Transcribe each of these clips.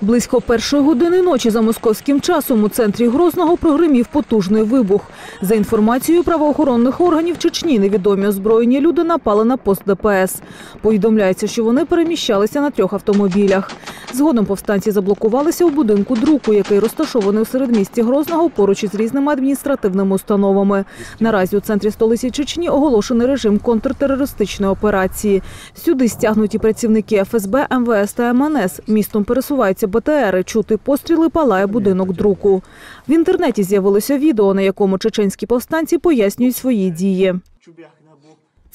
Близько першої години ночі за московським часом у центрі Грозного прогримів потужний вибух. За інформацією правоохоронних органів Чечні, невідомі озброєні люди напали на пост ДПС. Повідомляється, що вони переміщалися на трьох автомобілях. Згодом повстанці заблокувалися у будинку друку, який розташований у середмісті Грозного поруч із різними адміністративними установами. Наразі у центрі столиці Чечні оголошений режим контртерористичної операції. Сюди стягнуті працівники ФСБ, МВС та МНС. Містом пересуваються БТРи, чути постріли, палає будинок друку. В інтернеті з'явилося відео, на якому чеченські повстанці пояснюють свої дії.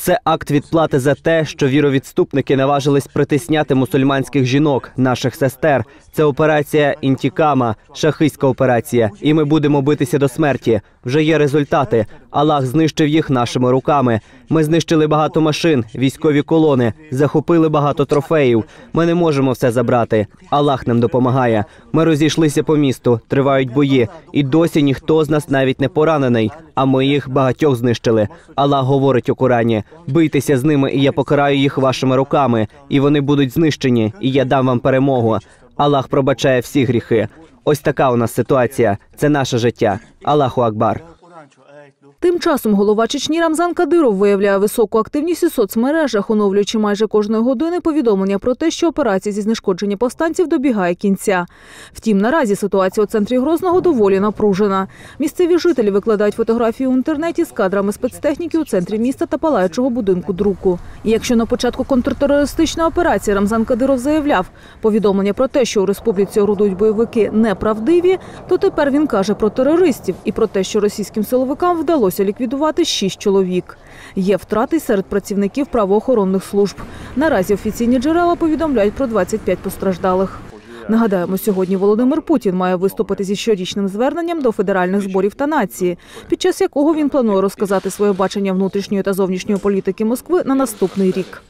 Це акт відплати за те, що віровідступники наважились притисняти мусульманських жінок, наших сестер. Це операція Інтікама, шахистська операція, і ми будемо битися до смерті. Вже є результати. Аллах знищив їх нашими руками. Ми знищили багато машин, військові колони, захопили багато трофеїв. Ми не можемо все забрати. Аллах нам допомагає. Ми розійшлися по місту, тривають бої, і досі ніхто з нас навіть не поранений. А ми їх багатьох знищили. Аллах говорить у Корані: бийтеся з ними, і я покараю їх вашими руками, і вони будуть знищені, і я дам вам перемогу. Аллах пробачає всі гріхи. Ось така у нас ситуація. Це наше життя. Аллаху Акбар. Тим часом голова Чечні Рамзан Кадиров виявляє високу активність у соцмережах, оновлюючи майже кожної години повідомлення про те, що операція зі знешкодження повстанців добігає кінця. Втім, наразі ситуація у центрі Грозного доволі напружена. Місцеві жителі викладають фотографії у інтернеті з кадрами спецтехніки у центрі міста та палаючого будинку друку. Якщо на початку контртерористичної операції Рамзан Кадиров заявляв повідомлення про те, що у республіці орудують бойовики неправдиві, то тепер він каже про терористів і про те, що російським силовикам вдалося ліквідувати шість чоловік. Є втрати серед працівників правоохоронних служб. Наразі офіційні джерела повідомляють про 25 постраждалих. Нагадаємо, сьогодні Володимир Путін має виступити зі щорічним зверненням до федеральних зборів та нації, під час якого він планує розказати своє бачення внутрішньої та зовнішньої політики Москви на наступний рік.